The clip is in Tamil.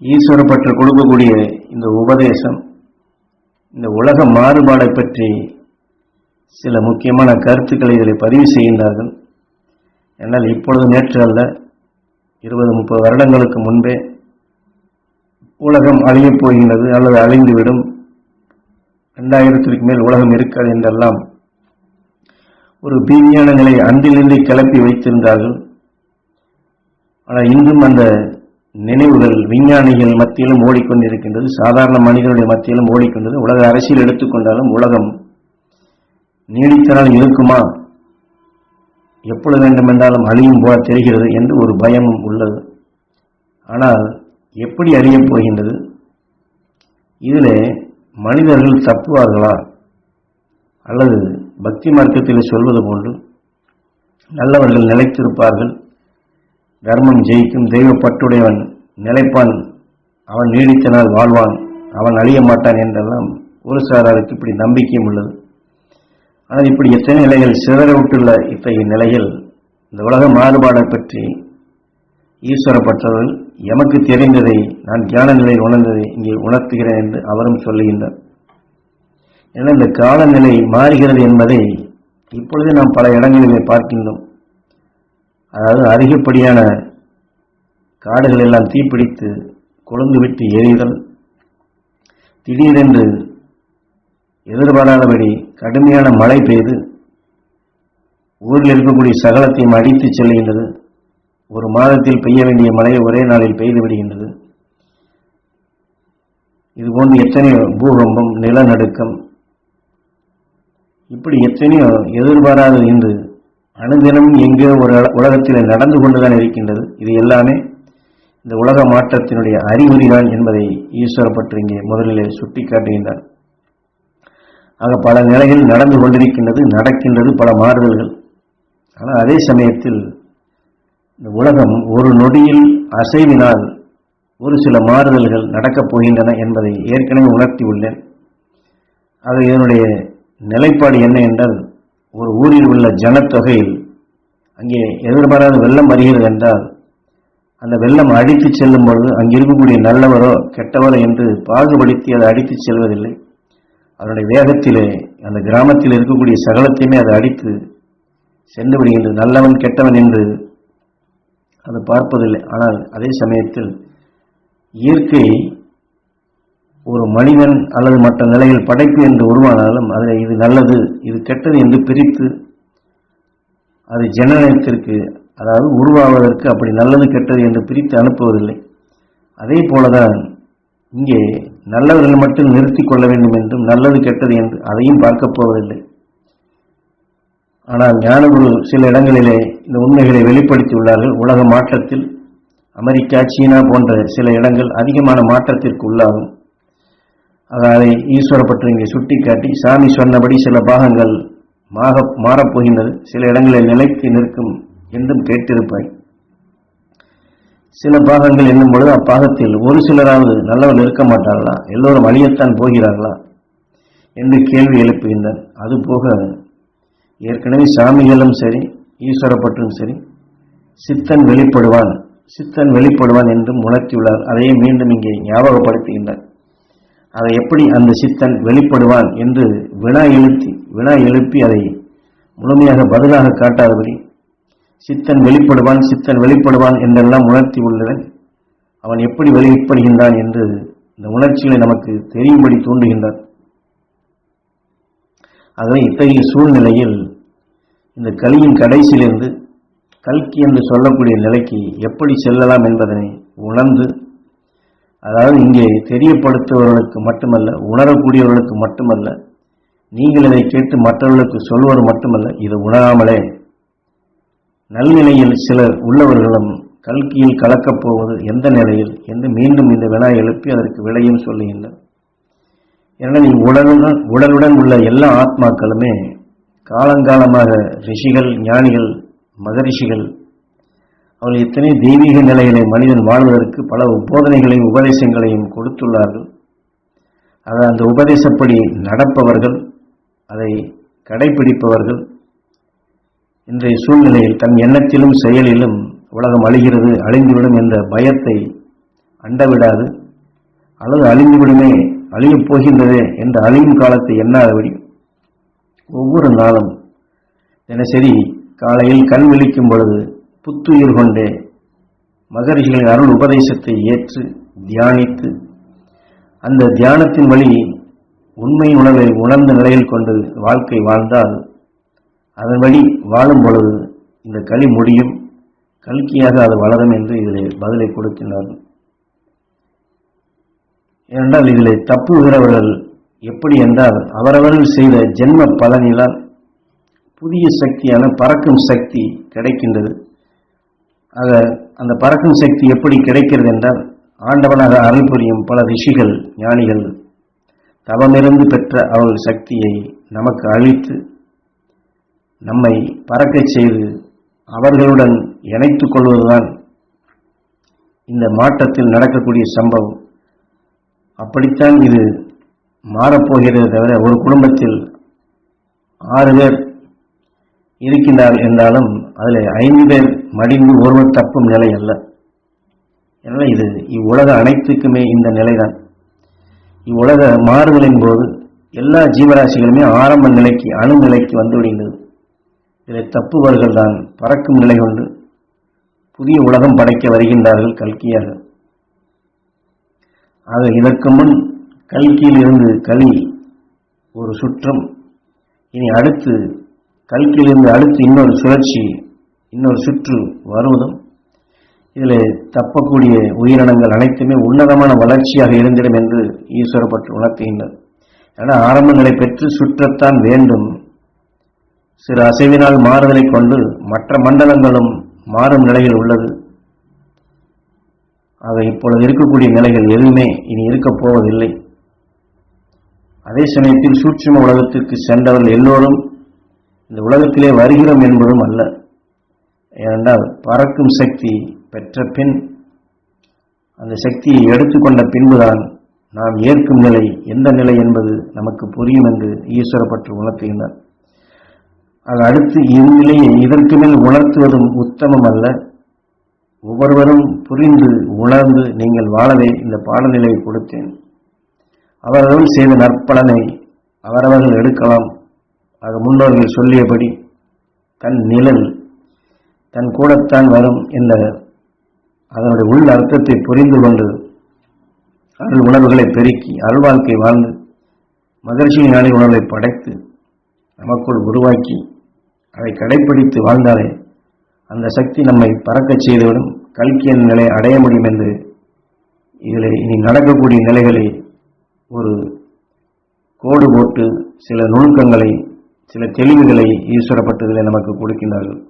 ஈஸ்வரப்பற்று கொடுக்கக்கூடிய இந்த உபதேசம் இந்த உலக மாறுபாடை பற்றி சில முக்கியமான கருத்துக்களை இதில் பதிவு செய்கின்றார்கள். என்னால் இப்பொழுது நேற்று அல்ல இருபது முப்பது வருடங்களுக்கு முன்பே உலகம் அழியப் போகின்றது அல்லது அழிந்துவிடும். ரெண்டாயிரத்திற்கு மேல் உலகம் இருக்காது என்றெல்லாம் ஒரு பீதியான நிலை அன்றிலிருந்தே கிளப்பி வைத்திருந்தார்கள். ஆனால் இன்றும் அந்த நினைவுகள் விஞ்ஞானிகள் மத்தியிலும் ஓடிக்கொண்டிருக்கின்றது சாதாரண மனிதனுடைய மத்தியிலும் ஓடிக்கொண்டது உலக அரசியல் எடுத்துக்கொண்டாலும் உலகம் நீடித்தனால் இருக்குமா? எப்பொழுது வேண்டுமென்றாலும் அழியும் போல தெரிகிறது என்று ஒரு பயமும் உள்ளது. ஆனால் எப்படி அறியப் போகின்றது? இதில் மனிதர்கள் தப்புவார்களா? அல்லது பக்தி மார்க்கத்தில் சொல்வது போன்று நல்லவர்கள் நிலைத்திருப்பார்கள் தர்மம் ஜெயிக்கும் தெய்வப்பட்டுடையவன் நிலைப்பான். அவன் நீடித்த நாள் வாழ்வான். அவன் அழிய மாட்டான் என்றெல்லாம் ஒரு சாராருக்கு இப்படி நம்பிக்கையும் உள்ளது. ஆனால் இப்படி எத்தனை நிலைகள் சிதற விட்டுள்ள இத்தகைய நிலையில் இந்த உலக மாறுபாடை பற்றி ஈஸ்வரப்பட்டவர்கள் எமக்கு தெரிந்ததை நான் தியான நிலையில் உணர்ந்ததை இங்கே உணர்த்துகிறேன் என்று அவரும் சொல்லுகின்றார். ஏன்னா இந்த காலநிலை மாறுகிறது என்பதை இப்பொழுதே நாம் பல இடங்களிலே பார்க்கின்றோம். அதாவது அதிகப்படியான காடுகள் எல்லாம் தீப்பிடித்து கொழுந்து விட்டு எரிதல் திடீரென்று எதிர்பாராதபடி கடுமையான மழை பெய்து ஊரில் இருக்கக்கூடிய சகலத்தையும் அடித்துச் செல்கின்றது. ஒரு மாதத்தில் பெய்ய வேண்டிய மழை ஒரே நாளில் பெய்து விடுகின்றது. இதுபோன்று எத்தனையோ பூகம்பம் நிலநடுக்கம் இப்படி எத்தனையோ எதிர்பாராத இன்று அனுதினம் எங்கே ஒரு உலகத்தில் நடந்து கொண்டுதான் இருக்கின்றது. இது எல்லாமே இந்த உலக மாற்றத்தினுடைய அறிகுறிதான் என்பதை ஈஸ்வர பற்றி இங்கே முதலிலே சுட்டிக்காட்டுகின்றார். ஆக பல நிலைகள் நடந்து கொண்டிருக்கின்றது நடக்கின்றது பல மாறுதல்கள். ஆனால் அதே சமயத்தில் இந்த உலகம் ஒரு நொடியில் அசைவினால் ஒரு சில மாறுதல்கள் நடக்கப் போகின்றன என்பதை ஏற்கனவே உணர்த்தியுள்ளேன் ஆக இதனுடைய நிலைப்பாடு என்ன என்றால் ஒரு ஊரில் உள்ள ஜனத்தொகையில் அங்கே எதிர்பாராத வெள்ளம் வருகிறது என்றால் அந்த வெள்ளம் அடித்துச் செல்லும் பொழுது அங்கே இருக்கக்கூடிய நல்லவரோ கெட்டவரோ என்று பாகுபடுத்தி அதை அடித்துச் செல்வதில்லை. அதனுடைய வேகத்திலே அந்த கிராமத்தில் இருக்கக்கூடிய சகலத்தையுமே அதை அடித்து சென்று விடுகின்றது நல்லவன் கெட்டவன் என்று அது பார்ப்பதில்லை. ஆனால் அதே சமயத்தில் இயற்கை ஒரு மனிதன் அல்லது மற்ற நிலையில் படைப்பு என்று உருவானாலும் அதில் இது நல்லது இது கெட்டது என்று பிரித்து அது ஜனநாயகத்திற்கு அதாவது உருவாவதற்கு அப்படி நல்லது கெட்டது என்று பிரித்து அனுப்புவதில்லை. அதே போலதான் இங்கே நல்லவர்கள் மட்டும் நிறுத்தி கொள்ள வேண்டும் என்றும் நல்லது கெட்டது என்று அதையும் பார்க்கப் போவதில்லை. ஆனால் ஞானகுரு சில இடங்களிலே இந்த உண்மைகளை வெளிப்படுத்தியுள்ளார்கள். உலக மாற்றத்தில் அமெரிக்கா சீனா போன்ற சில இடங்கள் அதிகமான மாற்றத்திற்கு உள்ளாகும். அதாவது ஈஸ்வர பற்றி இங்கே சுட்டிக்காட்டி சாமி சொன்னபடி சில பாகங்கள் மாக மாறப்போகின்றது. சில இடங்களில் நிலைத்து நிற்கும் என்றும் கேட்டிருப்பாய். சில பாகங்கள் என்னும் பொழுது அப்பாகத்தில் ஒரு சிலராவது நல்லவர்கள் இருக்க மாட்டார்களா? எல்லோரும் அழியத்தான் போகிறார்களா? என்று கேள்வி எழுப்புகின்றனர். அதுபோக ஏற்கனவே சாமிகளும் சரி ஈஸ்வரப்பற்றும் சரி சித்தன் வெளிப்படுவான் சித்தன் வெளிப்படுவான் என்றும் உணர்த்தியுள்ளார். அதையே மீண்டும் இங்கே ஞாபகப்படுத்துகின்றார் அதை எப்படி அந்த சித்தன் வெளிப்படுவான் என்று வினா எழுத்தி வினா எழுப்பி அதை முழுமையாக பதிலாக காட்டாதபடி சித்தன் வெளிப்படுவான் சித்தன் வெளிப்படுவான் என்றெல்லாம் உணர்த்தி உள்ளவன் அவன் எப்படி வெளிப்படுகின்றான் என்று இந்த உணர்ச்சிகளை நமக்கு தெரியும்படி தூண்டுகின்றார் ஆகவே இத்தகைய சூழ்நிலையில் இந்த கலியின் கடைசியிலிருந்து கல்கி என்று சொல்லக்கூடிய நிலைக்கு எப்படி செல்லலாம் என்பதனை உணர்ந்து அதாவது இங்கே தெரியப்படுத்துபவர்களுக்கு மட்டுமல்ல உணரக்கூடியவர்களுக்கு மட்டுமல்ல நீங்கள் இதை கேட்டு மற்றவர்களுக்கு சொல்வது மட்டுமல்ல இது உணராமலே நல்நிலையில் சிலர் உள்ளவர்களும் கல்கியில் கலக்கப் போவது எந்த நிலையில்? என்று மீண்டும் இந்த வினா எழுப்பி அதற்கு விடையும் சொல்லுகின்றனர். எனவே உடலுடன் உடலுடன் உள்ள எல்லா ஆத்மாக்களுமே காலங்காலமாக ரிஷிகள் ஞானிகள் மகரிஷிகள் அவர்கள் எத்தனை தெய்வீக நிலைகளை மனிதன் வாழ்வதற்கு பல உபோதனைகளையும் உபதேசங்களையும் கொடுத்துள்ளார்கள். அது அந்த உபதேசப்படி நடப்பவர்கள் அதை கடைபிடிப்பவர்கள் இன்றைய சூழ்நிலையில் தன் எண்ணத்திலும் செயலிலும் உலகம் அழிகிறது அழிந்துவிடும் என்ற பயத்தை அண்டவிடாது. அல்லது அழிந்து விடுமே அழியப் போகின்றதே என்று அழியும் காலத்தை எண்ணாதபடி ஒவ்வொரு நாளும் தினசரி காலையில் கண் விழிக்கும் பொழுது புத்துயிர் கொண்டே மகரிஷிகளின் அருள் உபதேசத்தை ஏற்று தியானித்து அந்த தியானத்தின் வழி உண்மை உணர்வை உணர்ந்த நிலையில் கொண்டு வாழ்க்கை வாழ்ந்தால் அதன் வழி வாழும் பொழுது இந்த களி முடியும். கல்கியாக அது வளரும் என்று இதிலே பதிலை கொடுக்கின்றார்கள் ஏனென்றால் இதிலே தப்புகிறவர்கள் எப்படி என்றால் அவரவர்கள் செய்த ஜென்ம பலனிலால் புதிய சக்தியான பறக்கும் சக்தி கிடைக்கின்றது. ஆக அந்த பறக்கும் சக்தி எப்படி கிடைக்கிறது என்றால் ஆண்டவனாக அருள் புரியும் பல ரிஷிகள் ஞானிகள் தவமிருந்து பெற்ற அவர்கள் சக்தியை நமக்கு அழித்து நம்மை பறக்கச் செய்து அவர்களுடன் இணைத்து கொள்வதுதான் இந்த மாற்றத்தில் நடக்கக்கூடிய சம்பவம். அப்படித்தான் இது மாறப்போகிறது தவிர ஒரு குடும்பத்தில் ஆறு பேர் இருக்கின்றார் என்றாலும் அதில் ஐந்து பேர் மடிந்து ஒருவர் தப்பும் நிலை அல்ல. எனவே இது? இவ்வுலக அனைத்துக்குமே இந்த நிலைதான். இவ்வுலக மாறுதலின் போது எல்லா ஜீவராசிகளுமே ஆரம்ப நிலைக்கு அணு நிலைக்கு வந்துவிடுகின்றது இதில் தப்புவர்கள் தான் பறக்கும் நிலை கொண்டு புதிய உலகம் படைக்க வருகின்றார்கள் கல்கியாக. ஆக இதற்கு முன் கல்கியில் இருந்து களி ஒரு சுற்றம். இனி அடுத்து கல்கியிலிருந்து அடுத்து இன்னொரு சுழற்சி இன்னொரு சுற்று வருவதும் இதில் தப்பக்கூடிய உயிரினங்கள் அனைத்துமே உன்னதமான வளர்ச்சியாக இருந்திடும் என்று ஈஸ்வரப்பட்டு உணர்த்துகின்றது. ஆனால் ஆரம்ப நிலை பெற்று சுற்றத்தான் வேண்டும். சிறு அசைவினால் மாறுதலை கொண்டு மற்ற மண்டலங்களும் மாறும் நிலையில் உள்ளது. ஆக இப்பொழுது இருக்கக்கூடிய நிலைகள் எதுவுமே இனி இருக்கப் போவதில்லை. அதே சமயத்தில் சூட்சும உலகத்திற்கு சென்றவர்கள் எல்லோரும் இந்த உலகத்திலே வருகிறோம் என்பதும் அல்ல. ஏனென்றால் பறக்கும் சக்தி பெற்ற பின் அந்த சக்தியை எடுத்துக்கொண்ட பின்புதான் நாம் ஏற்கும் நிலை எந்த நிலை என்பது நமக்கு புரியும் என்று ஈஸ்வரப்பற்று உணர்த்துகின்றார். ஆக அடுத்து இந்நிலையை இதற்கு மேல் உணர்த்துவதும் உத்தமம் அல்ல. ஒவ்வொருவரும் புரிந்து உணர்ந்து நீங்கள் வாழவே இந்த பாடநிலையை கொடுத்தேன். அவர்களும் செய்த நற்பலனை அவரவர்கள் எடுக்கலாம். ஆக முன்னோர்கள் சொல்லியபடி தன் நிழல் தன் கூடத்தான் வரும் என்ற அதனுடைய உள் அர்த்தத்தை புரிந்து கொண்டு அருள் உணர்வுகளை பெருக்கி அருள் வாழ்க்கை வாழ்ந்து மகிழ்ச்சி ஞானி உணர்வை படைத்து நமக்குள் உருவாக்கி அதை கடைப்பிடித்து வாழ்ந்தாலே அந்த சக்தி நம்மை பறக்கச் செய்துவிடும். கல்கியின் நிலை அடைய முடியும் என்று இதில் இனி நடக்கக்கூடிய நிலைகளை ஒரு கோடு போட்டு சில நுணுக்கங்களை சில தெளிவுகளை ஈஸ்வரப்பட்டதில் நமக்கு கொடுக்கின்றார்கள்.